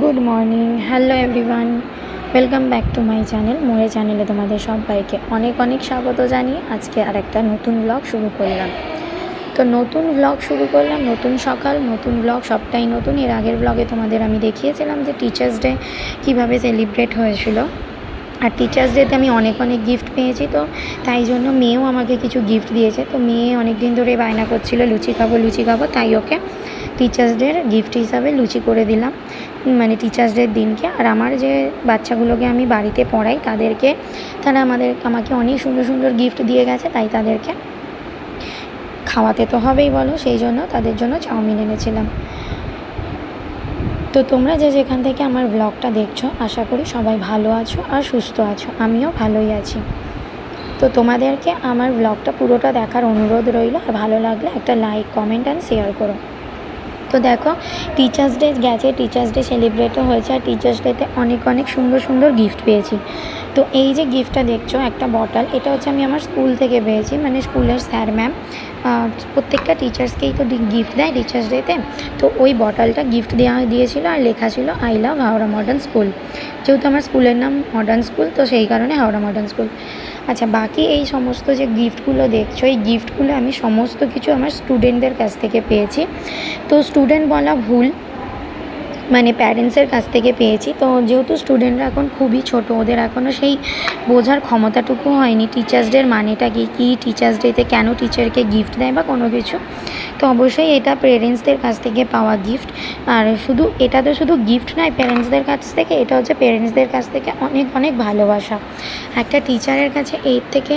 Good morning hello everyone welcome back to my channel মোড়ে চ্যানেলে তোমাদের সবাইকে অনেক অনেক স্বাগত জানিয়ে আজকে আর একটা নতুন ব্লগ শুরু করলাম। তো নতুন ব্লগ শুরু করলাম, নতুন সকাল, নতুন ব্লগ সবটাই নতুন। এর আগের ব্লগে তোমাদের আমি দেখিয়েছিলাম যে টিচার্স ডে কীভাবে সেলিব্রেট হয়েছিল। আর টিচার্স ডেতে আমি অনেক অনেক গিফট পেয়েছি তো তাই জন্য মেয়েও আমাকে কিছু গিফট দিয়েছে। তো মেয়ে অনেক দিন ধরে বায়না করছিল, লুচি খাব লুচি খাব, তাই ওকে টিচার্স ডের গিফট হিসাবে লুচি করে দিলাম। মানে টিচার্স ডের দিনকে। আর আমার যে বাচ্চাগুলোকে আমি বাড়িতে পড়াই, তাদেরকে তারা আমাদের, আমাকে অনেক সুন্দর সুন্দর গিফট দিয়ে গেছে, তাই তাদেরকে খাওয়াতে তো হবেই বলো, সেই জন্য তাদের জন্য চাউমিন এনেছিলাম। তো তোমরা যে যেখান থেকে আমার ব্লগটা দেখছ, আশা করি সবাই ভালো আছো আর সুস্থ আছো। আমিও ভালোই আছি। তো তোমাদেরকে আমার ব্লগটা পুরোটা দেখার অনুরোধ রইল। আর ভালো লাগলে একটা লাইক কমেন্ট অ্যান্ড শেয়ার করো। তো দেখো টিচার্স ডে গেছে টিচার্স ডে সেলিব্রেটও হয়েছে, আর টিচার্স ডেতে অনেক অনেক সুন্দর সুন্দর গিফট পেয়েছি। তো এই যে গিফটটা দেখছ, একটা বটল এটা হচ্ছে আমি আমার স্কুল থেকে পেয়েছি মানে স্কুলের স্যার ম্যাম প্রত্যেকটা টিচার্সকেই তো গিফট দেয় টিচার্স ডেতে তো। ওই বটলটা গিফট দেওয়া দিয়েছিল আর লেখা ছিল I love Howrah modern school যেহেতু আমার স্কুলের নাম মডার্ন স্কুল তো সেই কারণে হাওড়া মডার্ন স্কুল আচ্ছা বাকি এই সমস্ত যে গিফটগুলো দেখছ, এই গিফটগুলো আমি সমস্ত কিছু আমার স্টুডেন্টদের কাছ থেকে পেয়েছি। তো স্টুডেন্ট বলা ভুল মানে প্যারেন্টসের কাছ থেকে পেয়েছি। তো যেহেতু স্টুডেন্টরা এখন খুবই ছোট, ওদের এখনও সেই বোঝার ক্ষমতাটুকু হয়নি। টিচার্স ডের মানেটা কি? কী টিচার্স ডেতে কেন টিচারকে গিফট দেয় বা কোনো কিছু? তো অবশ্যই এটা পেরেন্টসদের কাছ থেকে পাওয়া গিফট আর শুধু, এটা তো শুধু গিফট নয় প্যারেন্টসদের কাছ থেকে, এটা হচ্ছে প্যারেন্টসদের কাছ থেকে অনেক অনেক ভালোবাসা। একটা টিচারের কাছে এর থেকে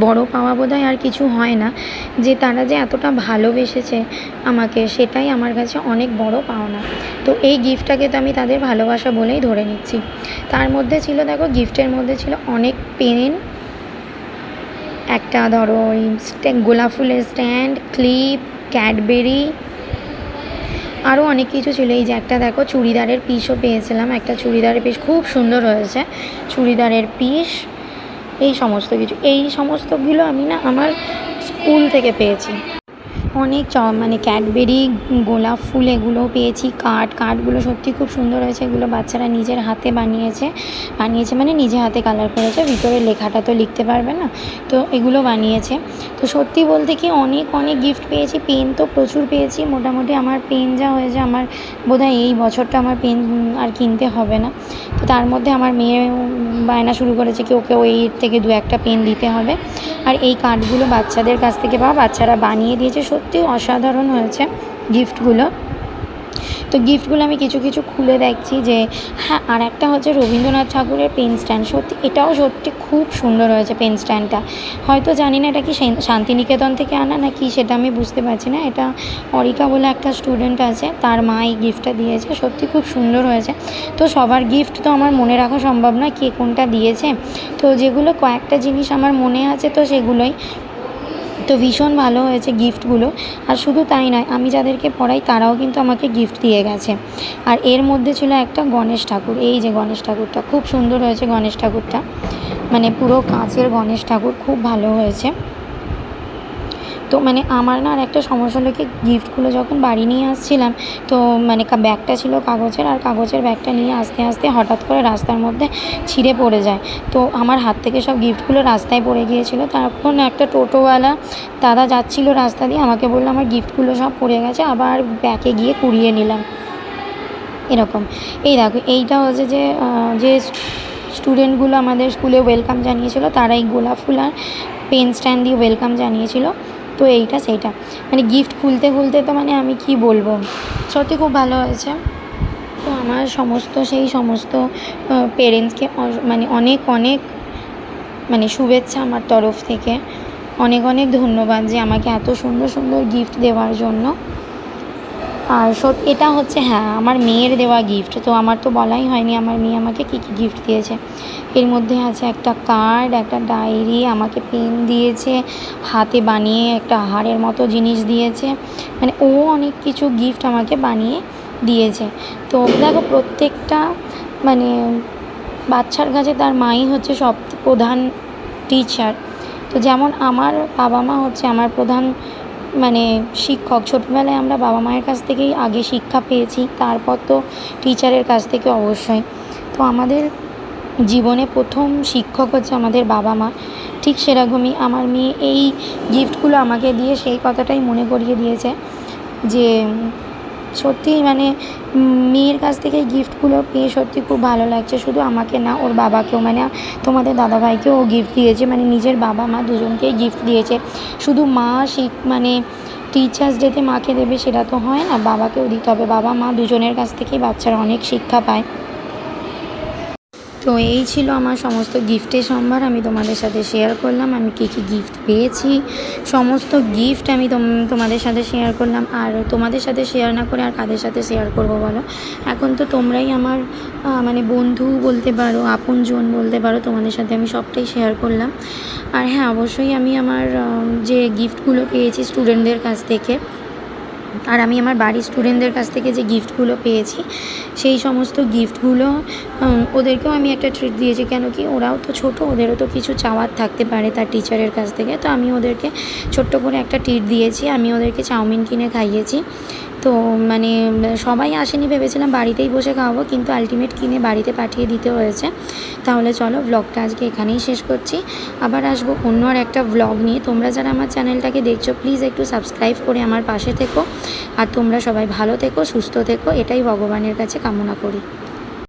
বড় পাওয়া বোধহয় আর কিছু হয় না। যে তারা যে এতটা ভালোবেসেছে আমাকে, সেটাই আমার কাছে অনেক বড় পাওনা। তো এই গিফটটাকে তো আমি তাদের ভালোবাসা বলেই ধরে নিচ্ছি। তার মধ্যে ছিল, দেখো গিফটের মধ্যে ছিল অনেক পেন, একটা ধরো ওই গোলাপ ফুলের স্ট্যান্ড ক্লিপ ক্যাডবেরি আরও অনেক কিছু ছিল। এই যে একটা, দেখো, চুড়িদারের পিসও পেয়েছিলাম। একটা চুড়িদারের পিস খুব সুন্দর হয়েছে। চুড়িদারের পিস এই সমস্ত কিছু এই সমস্তগুলো আমি না আমার স্কুল থেকে পেয়েছি। অনেক চ মানে ক্যাডবেরি, গোলাপ ফুল এগুলোও পেয়েছি, কাঠ, কাঠগুলো সত্যি খুব সুন্দর হয়েছে, এগুলো বাচ্চারা নিজের হাতে বানিয়েছে বানিয়েছে মানে নিজে হাতে কালার করেছে, ভিতরে লেখাটা তো লিখতে পারবে না, তো এগুলো বানিয়েছে, তো সত্যি বলতে কি অনেক অনেক গিফট পেয়েছি পেন তো প্রচুর পেয়েছি, মোটামুটি আমার পেন যা হয়েছে, আমার বোধহয় এই বছরটা আমার পেন আর কিনতে হবে না, তো তার মধ্যে আমার মেয়ে বায়না শুরু করেছে কি ওকে ওই থেকে দু একটা পেন দিতে হবে, আর এই কার্ডগুলো বাচ্চাদের কাছ থেকে পাওয়া বাচ্চারা বানিয়ে দিয়েছে, সত্যি অসাধারণ হয়েছে গিফটগুলো। তো গিফটগুলো আমি কিছু কিছু খুলে দেখছি যে হ্যাঁ আর একটা হচ্ছে রবীন্দ্রনাথ ঠাকুরের পেন স্ট্যান্ড। সত্যি, এটাও সত্যি খুব সুন্দর হয়েছে পেন স্ট্যান্ডটা। হয়তো জানি না এটা কি শান্তিনিকেতন থেকে আনা না কি সেটা আমি বুঝতে পারছি না। এটা অরিকা বলে একটা স্টুডেন্ট আছে, তার মা এই গিফটটা দিয়েছে। সত্যি খুব সুন্দর হয়েছে। তো সবার গিফট তো আমার মনে রাখা সম্ভব না কে কোনটা দিয়েছে। তো যেগুলো কয়েকটা জিনিস আমার মনে আছে, তো সেগুলোই। তো ভীষণ ভালো হয়েছে গিফটগুলো আর শুধু তাই নয়, আমি যাদেরকে পড়াই তারাও কিন্তু আমাকে গিফট দিয়ে গেছে। আর এর মধ্যে ছিল একটা গণেশ ঠাকুর। এই যে গণেশ ঠাকুরটা, খুব সুন্দর হয়েছে গণেশ ঠাকুরটা। মানে পুরো কাঁচের গণেশ ঠাকুর, খুব ভালো হয়েছে। তো মানে আমার না আর একটা সমস্যা হলো কি গিফটগুলো যখন বাড়ি নিয়ে আসছিলাম, তো মানে ব্যাগটা ছিল কাগজের, আর কাগজের ব্যাগটা নিয়ে আসতে আসতে হঠাৎ করে রাস্তার মধ্যে ছিঁড়ে পড়ে যায়। তো আমার হাত থেকে সব গিফটগুলো রাস্তায় পড়ে গিয়েছিল। তখন একটা টোটোওয়ালা দাদা যাচ্ছিল রাস্তা দিয়ে, আমাকে বলল, আমার গিফটগুলো সব পড়ে গেছে, আবার ব্যাগে গিয়ে কুড়িয়ে নিলাম। এরকম। এই দেখো, এইটা হচ্ছে যে যে স্টুডেন্টগুলো আমাদের স্কুলে ওয়েলকাম জানিয়েছিল তারা এই গোলাপ ফুল আর পেন স্ট্যান্ড দিয়ে ওয়েলকাম জানিয়েছিল। তো এইটা সেইটা। মানে গিফট খুলতে খুলতে তো মানে আমি কি বলব? সত্যি খুব ভালো হয়েছে। তো আমার সমস্ত সেই সমস্ত পেরেন্টসকে মানে অনেক অনেক মানে শুভেচ্ছা আমার তরফ থেকে। অনেক অনেক ধন্যবাদ যে আমাকে এত সুন্দর সুন্দর গিফট দেওয়ার জন্য। আর সত এটা হচ্ছে হ্যাঁ আমার মেয়ের দেওয়া গিফট তো আমার তো বলাই হয়নি, আমার মেয়ে আমাকে কী কী গিফট দিয়েছে। এর মধ্যে আছে একটা কার্ড একটা ডায়েরি আমাকে পেন দিয়েছে, হাতে বানিয়ে একটা হাড়ের মতো জিনিস দিয়েছে। মানে ও অনেক কিছু গিফট আমাকে বানিয়ে দিয়েছে। তো দেখো, প্রত্যেকটা মানে বাচ্চার কাছে তার মাই হচ্ছে সব প্রধান টিচার তো যেমন আমার বাবা মা হচ্ছে আমার প্রধান মানে শিক্ষক, ছোটোবেলায় আমরা বাবা মায়ের কাছ থেকেই আগে শিক্ষা পেয়েছি, তারপর তো টিচারের কাছ থেকে অবশ্যই। তো আমাদের জীবনে প্রথম শিক্ষক হচ্ছে আমাদের বাবা মা। ঠিক সেরকমই আমার মেয়ে এই গিফটগুলো আমাকে দিয়ে সেই কথাটাই মনে করিয়ে দিয়েছে যে সত্যিই মানে মেয়ের কাছ থেকে গিফটগুলো পেয়ে সত্যি খুব ভালো লাগছে। শুধু আমাকে না, ওর বাবাকেও মানে তোমাদের দাদাভাইকেও গিফট দিয়েছে। মানে নিজের বাবা মা দুজনকেই গিফট দিয়েছে। শুধু মা শিখ মানে টিচার্স ডেতে মাকে দেবে সেটা তো হয় না, বাবাকেও দিতে হবে। বাবা মা দুজনের কাছ থেকেই বাচ্চারা অনেক শিক্ষা পায়। তো এই ছিল আমার সমস্ত গিফটের সম্ভার আমি তোমাদের সাথে শেয়ার করলাম। আমি কী কী গিফট পেয়েছি? সমস্ত গিফট আমি তোম- তোমাদের সাথে শেয়ার করলাম। আর তোমাদের সাথে শেয়ার না করে আর কাদের সাথে শেয়ার করব বলো? এখন তো তোমরাই আমার মানে বন্ধু বলতে পারো, আপনজন বলতে পারো, তোমাদের সাথে আমি সবটাই শেয়ার করলাম। আর হ্যাঁ অবশ্যই আমি আমার যে গিফটগুলো পেয়েছি স্টুডেন্টদের কাছ থেকে আর আমি আমার বাড়ির স্টুডেন্টদের কাছ থেকে যে গিফটগুলো পেয়েছি, সেই সমস্ত গিফটগুলো ওদেরকেও আমি একটা ট্রিট দিয়েছি। কেন কি ওরাও তো ছোট, ওদেরও তো কিছু চাওয়ার থাকতে পারে তার টিচারের কাছ থেকে। তো আমি ওদেরকে ছোট্ট করে একটা ট্রিট দিয়েছি, আমি ওদেরকে চাউমিন কিনে খাইয়েছি। তো মানে সবাই আসেনি ভেবেছিলাম বাড়িতেই বসে খাওয়াবো, কিন্তু আলটিমেট কিনে বাড়িতে পাঠিয়ে দিতে হয়েছে। তাহলে চলো ব্লগটা আজকে এখানেই শেষ করছি। আবার আসব অন্য আর একটা ব্লগ নিয়ে। তোমরা যারা আমার চ্যানেলটাকে দেখছ প্লিজ একটু সাবস্ক্রাইব করে আমার পাশে থেকো। আর তোমরা সবাই ভালো থেকো সুস্থ থেকো এটাই ভগবানের কাছে কামনা করি।